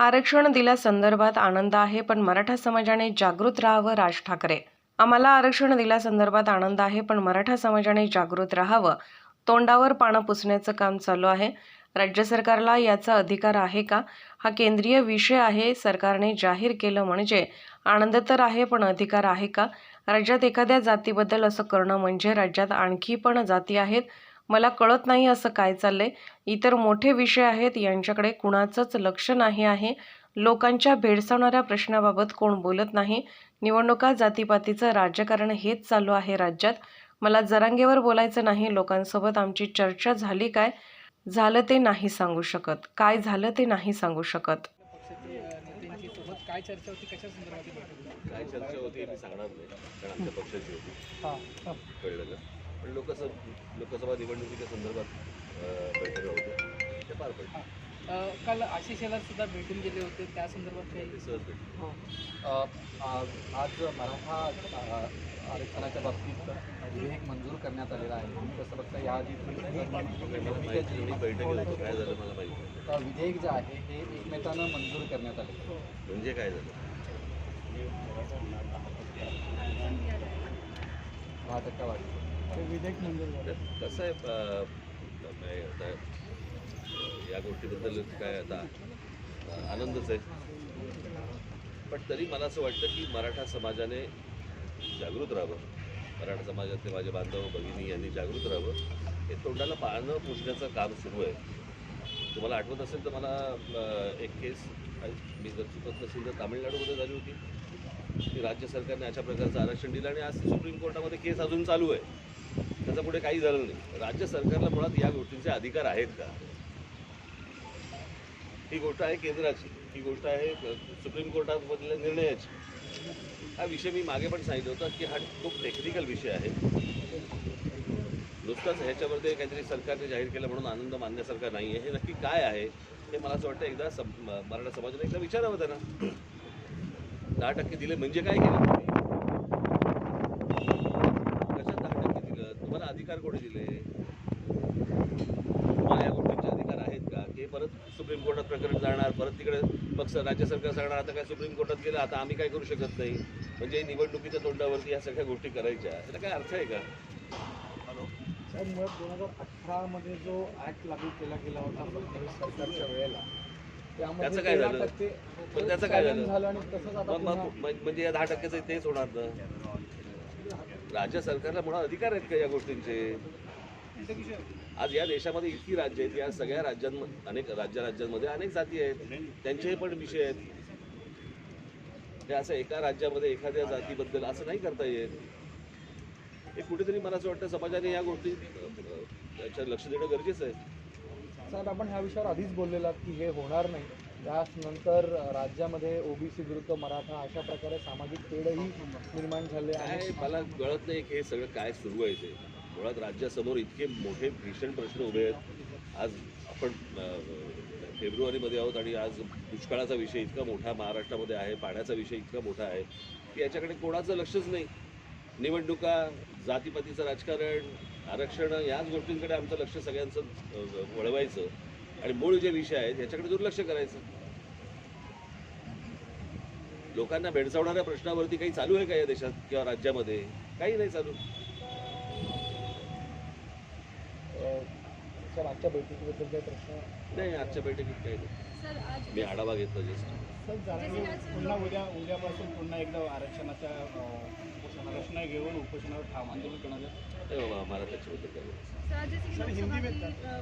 आरक्षण दिल्यासंदर्भात आनंद आहे पण मराठा समाजाने जागृत राहावं राज ठाकरे. आम्हाला आरक्षण दिल्यासंदर्भात आनंद आहे पण मराठा समाजाने जागृत राहावं. तोंडावर पानं पुसण्याचं काम चालू आहे. राज्य सरकारला याचा अधिकार आहे का? हा केंद्रीय विषय आहे. सरकारने जाहीर केलं म्हणजे आनंद तर आहे पण अधिकार आहे का? राज्यात एखाद्या जातीबद्दल असं करणं म्हणजे राज्यात आणखी पण जाती आहेत. मला कळत नाही असं काय चाललंय. इतर मोठे विषय आहेत यांच्याकडे कुणाचंच लक्ष नाही आहे. लोकांच्या भेडसावणाऱ्या प्रश्नाबाबत कोण बोलत नाही. निवडणुका जातीपातीचं राजकारण हेच चालू आहे राज्यात. मला जरांगेवर बोलायचं नाही. लोकांसोबत आमची चर्चा झाली काय? झालं ते नाही सांगू शकत. काय झालं ते नाही सांगू शकत. काय चर्चा होती? कशा संदर्भात? काय चर्चा होती मी सांगणार नाही. कारण आमच्या पक्षाची होती. कळलं लोकसभा लोकसभा निवडणुकीच्या संदर्भात बैठका होत्या पार पडल्या काल आशिष शेलार सुद्धा भेटून गेले होते. त्या संदर्भात ते काही सहज भेटले. अ, आज आज मराठा अ, आरक्षणाच्या बाबतीत विधेयक मंजूर करण्यात आलेला आहे. तुम्ही कसं बघता याआधी काही मला माहिती नाही मी बैठकीत होतो काय झालं मला माहिती नाही. आता विधेयक जे आहे हे एकमेकानं मंजूर करण्यात आले. म्हणजे काय झालं? दहा टक्का वाढ. विधेयक मंजूर कसं आहे आता या गोष्टीबद्दल काय आता आनंदच आहे. पण तरी मला असं वाटतं की मराठा समाजाने जागृत राहावं. मराठा समाजातले माझे बांधव भगिनी यांनी जागृत राहावं. हे तोंडाला पानं पुसण्याचं काम सुरू आहे. तुम्हाला आठवत असेल तर मला एक केस मी जर चुकत नसेल तर तामिळनाडूमध्ये झाली होती. की राज्य सरकारने अशा प्रकारचं आरक्षण दिलं आणि आज सुप्रीम कोर्टामध्ये केस अजून चालू आहे. त्याचं पुढे काही झालं नाही. राज्य सरकारला मुळात या गोष्टींचे अधिकार आहेत का? ही गोष्ट आहे केंद्राची. ही गोष्ट आहे सुप्रीम कोर्टामधल्या निर्णयाची. हा विषय मी मागे पण सांगितलं होता की हा खूप टेक्निकल विषय आहे. नुसताच ह्याच्यामध्ये काहीतरी सरकारने जाहीर केलं म्हणून आनंद मानण्यासारखा नाही आहे हे नक्की काय आहे? हे मला असं वाटतं एकदा सम मराठा समाजाने एकदा विचारावं त्यांना. दहा टक्के दिले म्हणजे काय केलं तुम्ही कशात दहा टक्के दिलं तुम्हाला अधिकार कोणी दिले तुम्हाला या गोष्टींचे अधिकार आहेत का? की परत सुप्रीम कोर्टात प्रकरण जाणार परत तिकडे स- राज्य सरकार सांगणार आता काय सुप्रीम कोर्टात गेलं आता आम्ही काय करू शकत नाही? म्हणजे निवडणुकीच्या तोंडावरती या सगळ्या गोष्टी करायच्या. याला काय अर्थ आहे का? साहेब मुळात दोन हजार अठरामध्ये जो ऍक्ट लागू केला गेला होता फडणवीस सरकारच्या वेळेला त्याचं काय झालं? पण त्याचं काय झालं? मग- म्हणजे या दहा टक्क्याचं तेच होणार ना? राज्य सरकारला मुळात अधिकार आहेत का या गोष्टींचे? आज या देशामध्ये इतकी राज्य आहेत या सगळ्या राज्यांमध्ये अनेक राज्य राज्यांमध्ये अनेक जाती आहेत. त्यांचेही पण विषय आहेत. ते असं एका राज्यामध्ये एखाद्या जातीबद्दल असं नाही करता येत. हे कुठेतरी मला असं वाटतं समाजाने या गोष्टी त्याच्यावर लक्ष देणं गरजेचं आहे. साहेब आपण ह्या विषयावर आधीच बोललेलात की हे होणार नाही. त्यानंतर राज्यामध्ये ओबीसी विरुद्ध मराठा अशा प्रकारे सामाजिक तेढही निर्माण झाले आहे आणि मला कळत नाही की हे सगळं काय सुरू आहे ते. मुळात राज्यासमोर इतके मोठे भीषण प्रश्न उभे आहेत. आज आपण फेब्रुवारीमध्ये आहोत आणि आज दुष्काळाचा विषय इतका मोठा महाराष्ट्रामध्ये आहे पाण्याचा विषय इतका मोठा आहे की याच्याकडे कोणाचं लक्षच नाही. निवडणुका जातीपातीचं राजकारण आरक्षण याच गोष्टींकडे आमचं लक्ष सगळ्यांचं वळवायचं. आणि मूळ जे विषय आहेत याच्याकडे दुर्लक्ष करायचं. लोकांना भेडसावणाऱ्या प्रश्नावरती काही चालू आहे का या देशात किंवा राज्यामध्ये? काही नाही चालू. सर आजच्या बैठकीबद्दल काही प्रश्न नाही आजच्या बैठकीत काही नाही. मी आढावा घेतला जस्ट सर जसे पुन्हा उद्या उद्यापासून पुन्हा एकदा आरक्षणाच्या प्रश्न घेऊन उपोषणावर ठाम आंदोलन करणार मला त्याच्याबद्दल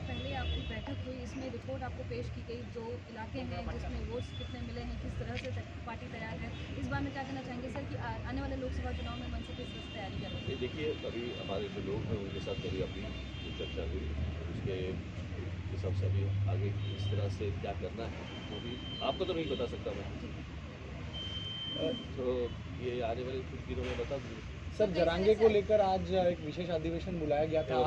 पहले आपकी बैठक हुई इसमें रिपोर्ट आपको पेश की गई जो इलाके हैं जिसमें वोट्स कितने मिले हैं किस तरह से पार्टी तैयार है इस बारे में क्या कहना चाहेंगे? सर कि आने वाले लोकसभा चुनाव में मनसे किस तरह से तैयारी कर रही है? ये देखिए अभी हमारे जो लोग हैं उनके साथ कभी अपनी चर्चा हुई। उसके हिसाब से अभी आगे इस तरह से क्या करना है वो भी आपको तो नहीं बता सकता मैं। तो ये आने वाले कुछ दिनों में बता दूँगी। सर जरांगे को लेकर आज एक विशेष अधिवेशन बुलाया गया था।